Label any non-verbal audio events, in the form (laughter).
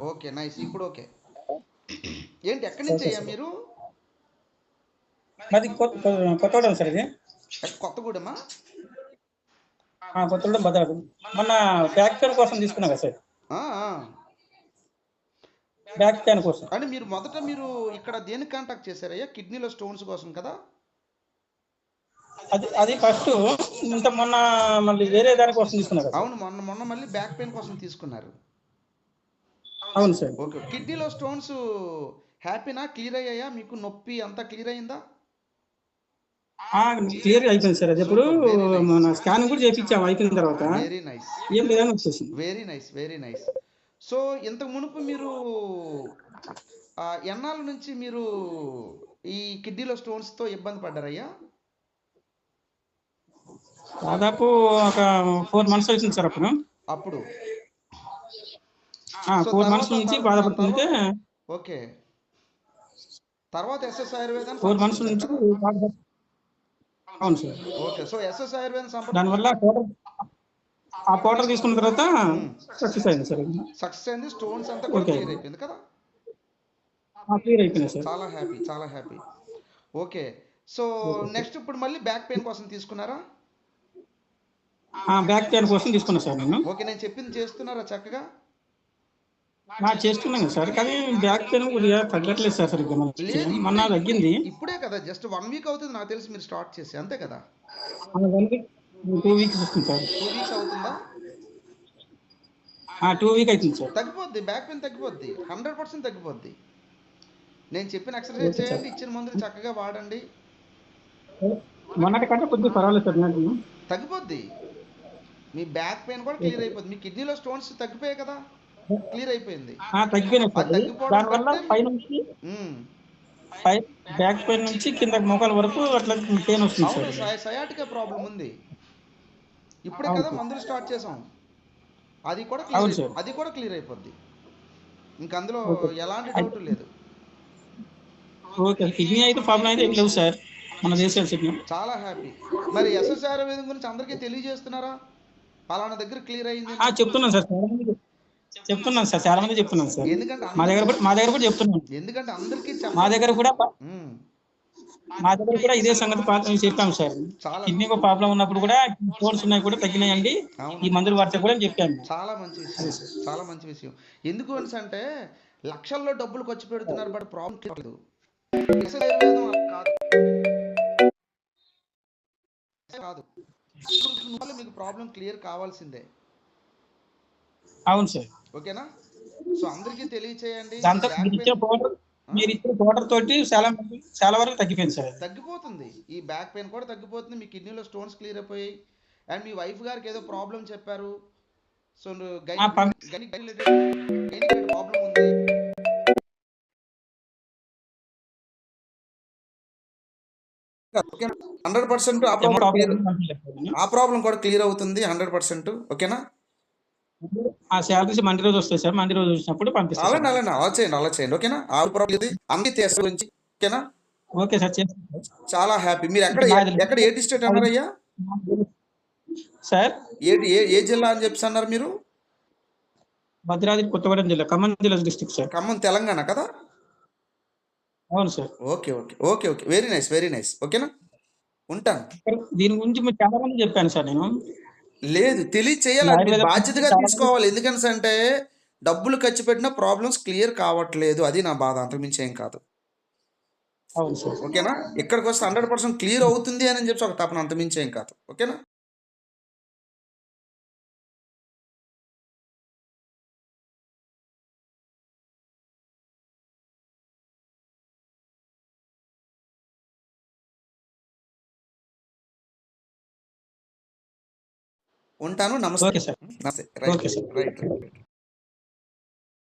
Okay nice. ఇప్పుడు okay. (clears throat) ఏంటి ఎక్కడి నుంచి అయ్యా మీరు? మాది కొత్త కొత్తగూడెం సార్ ఇది. కొత్తగూడెమా? ఆ, కొత్తగూడెం భద్రాద్రి. మొన్న బ్యాక్ పెయిన్ కోసం తీసుకున్నా కదా సార్. ఆ, ఆ. బ్యాక్ పెయిన్ కోసం. అంటే మీరు మొదట మీరు ఇక్కడ దేనికి కాంటాక్ట్ చేశారయ్యా? కిడ్నీలో స్టోన్స్ కోసం కదా? అది అది ఫస్ట్ ఇంత మొన్న మళ్ళీ వేరే దాని కోసం తీసుకున్నా కదా సార్. అవును మొన్న మొన్న మళ్ళీ బ్యాక్ పెయిన్ కోసం తీసుకున్నారు. అవును సార్. ఓకే కిడ్నీలో స్టోన్స్ హ్యాపీనా క్లియర్ అయ్యాయా? మీకు నొప్పి అంతా క్లియర్ అయిందా? క్లియర్ అయిపోయింది సార్. అది ఇప్పుడు మన స్కానింగ్ కూడా చేయించాము అయిపోయిన తర్వాత. వెరీ నైస్ ఏం లేదని వచ్చేసింది. Very nice very nice so ఇంతకు మునుపు మీరు ఎన్నాళ్ళ నుంచి మీరు ఈ కిడ్నీలో స్టోన్స్తో ఇబ్బంది పడ్డారయ్యా? దాదాపు ఒక ఫోర్ మంత్స్ అవుతుంది సార్ అప్పుడు. అప్పుడు. ఫోర్ మంత్స్ నుంచి బాధపడుతుంటే ఓకే. తర్వాత ఎస్ఎస్ ఆయుర్వేదం ఫోర్ మంత్స్ నుంచి అవును సార్. ఓకే. సో ఎస్ఎస్ ఆయుర్వేదం దానివల్ల ఆ పౌడర్ తీసుకున్న తర్వాత సక్సెస్ అయింది సార్. సక్సెస్ అయింది స్టోన్స్ అంతా. క్లియర్ అయిపోయింది కదా? క్లియర్ అయిపోయింది సార్. చాలా హ్యాపీ చాలా హ్యాపీ. ఓకే. సో నెక్స్ట్ ఇప్పుడు మళ్ళీ బ్యాక్ పెయిన్ కోసం తీసుకున్నారా? బ్యాక్ పెయిన్ కోసం తీసుకున్నా సార్ నేను. ఓకే నేను చెప్పింది చేస్తున్నారా చక్కగా? నా చేస్తున్నాను కదా సార్. కానీ బ్యాక్ పెయిన్ కొద్దిగా తగ్గట్లేదు సార్ సరిగ్గా మొన్న తగ్గింది. ఇప్పుడే కదా జస్ట్ వన్ వీక్ అవుతుంది నాకు తెలిసి మీరు స్టార్ట్ చేసి అంతే కదా? టూ వీక్స్ వస్తుంది సార్. టూ వీక్స్ అవుతుందా? టూ వీక్ అవుతుంది సార్. తగ్గిపోద్ది బ్యాక్ పెయిన్ తగ్గిపోద్ది హండ్రెడ్ పర్సెంట్ తగ్గిపోద్ది. నేను చెప్పిన ఎక్సర్సైజ్. చేయండి ఇచ్చిన మందులు చక్కగా వాడండి. మొన్నటి కంటే కొద్దిగా పర్వాలేదు సార్ నాకు. తగ్గిపోద్ది. మీ బ్యాక్ పెయిన్ కూడా క్లియర్ అయిపోద్ది. మీ కిడ్నీలో స్టోన్స్ తగ్గిపోయాయి కదా. క్లియర్ అయిపోయింది. దానివల్ల పైనుంచి ఉమ్. పై బ్యాక్ పెయిన్ నుంచి కింద మోకాల వరకు అట్లా పెయిన్ వస్తుంది సార్. సయాటికా ప్రాబ్లం ఉంది. ఇప్పుడే కదా. మందులు స్టార్ట్ చేసాం. అది కూడా క్లియర్. అది కూడా క్లియర్ అయిపోద్ది. ఇంక అందులో. ఎలాంటి డౌట్ లేదు. ఓకే కిడ్నీ అయితే ప్రాబ్లం అయితే ఏం లేవు సార్. మన దేశాలు చెప్పిన చాలా హ్యాపీ. మరి ఎస్ఎస్ ఆయుర్వేదం గురించి అందరికీ తెలియజేస్తున్నారా? పలానా దగ్గర క్లియర్ అయింది చెప్తున్నాను సార్. చెప్తున్నాను సార్ చాలా మంది చెప్తున్నాను సార్. ఎందుకంటే మా దగ్గర కూడా మా దగ్గర కూడా చెప్తున్నాను. ఎందుకంటే అందరికీ మా దగ్గర కూడా మా దగ్గర కూడా ఇదే సంగతి పాత్ర చెప్పాము సార్. కిడ్నీ ప్రాబ్లం ఉన్నప్పుడు కూడా స్టోన్స్ ఉన్నాయి కూడా తగ్గినాయండి. ఈ మందులు వాడితే కూడా అని చెప్పాము. చాలా మంచి విషయం. చాలా మంచి విషయం. ఎందుకు అంటే లక్షల్లో డబ్బులు ఖర్చు పెడుతున్నారు బట్ ప్రాబ్లం కాదు. కాదు. మీకు ప్రాబ్లం క్లియర్ కావాల్సిందే. అవును సార్. ఓకేనా? సో అందరికీ తెలియచేయండి. మీరు ఇచ్చే పెయిన్ పౌడర్ తోటి చాలా మంది చాలా వరకు తగ్గిపోయింది సార్. తగ్గిపోతుంది. ఈ బ్యాక్ పెయిన్ కూడా తగ్గిపోతుంది. మీ కిడ్నీలో స్టోన్స్ క్లియర్ అయిపోయాయి. అండ్ మీ వైఫ్ గారికి ఏదో ప్రాబ్లం చెప్పారు. సో ప్రాబ్లం ఉంది. Hundred percent. ఆ ప్రాబ్లం కూడా క్లియర్ అవుతుంది హండ్రెడ్ పర్సెంట్. ఓకేనా? ఆ శాలరీస్ మండి రోజు వస్తాయి సార్. మండి రోజు వచ్చినప్పుడు పంపిస్తాను అలానే అలానే అలా చేయండి అలా చేయండి. ఓకేనా? ఆ ప్రాబ్లం ఇది. అన్ని గురించి ఓకేనా? ఓకే సార్ చేస్తాను. చాలా హ్యాపీ మీరు ఎక్కడ ఎక్కడ ఏ డిస్ట్రిక్ట్ అన్నారయ్యా సార్? ఏ ఏ జిల్లా అని చెప్పి అన్నారు మీరు? భద్రాద్రి కొత్తగూడెం జిల్లా ఖమ్మం జిల్లా డిస్ట్రిక్ట్ సార్. ఖమ్మం తెలంగాణ కదా? అవును sir. Okay okay okay okay. Very nice very nice ఓకేనా? ఉంటాను. దీని గురించి చాలా మంది చెప్పాను సార్ నేను. లేదు తెలియచేయాలి. బాధ్యతగా తీసుకోవాలి. ఎందుకని అంటే డబ్బులు ఖర్చు పెట్టిన ప్రాబ్లమ్స్ క్లియర్ కావట్లేదు. అది నా బాధ. అంతకుమించి ఏం కాదు. ఓకేనా? ఇక్కడికి వస్తే హండ్రెడ్ పర్సెంట్ క్లియర్ అవుతుంది అని చెప్పి ఒక తపన. అంతమించి ఏం కాదు. ఓకేనా? ఉంటాను. నమస్తే. నమస్తే. రైట్. Right right.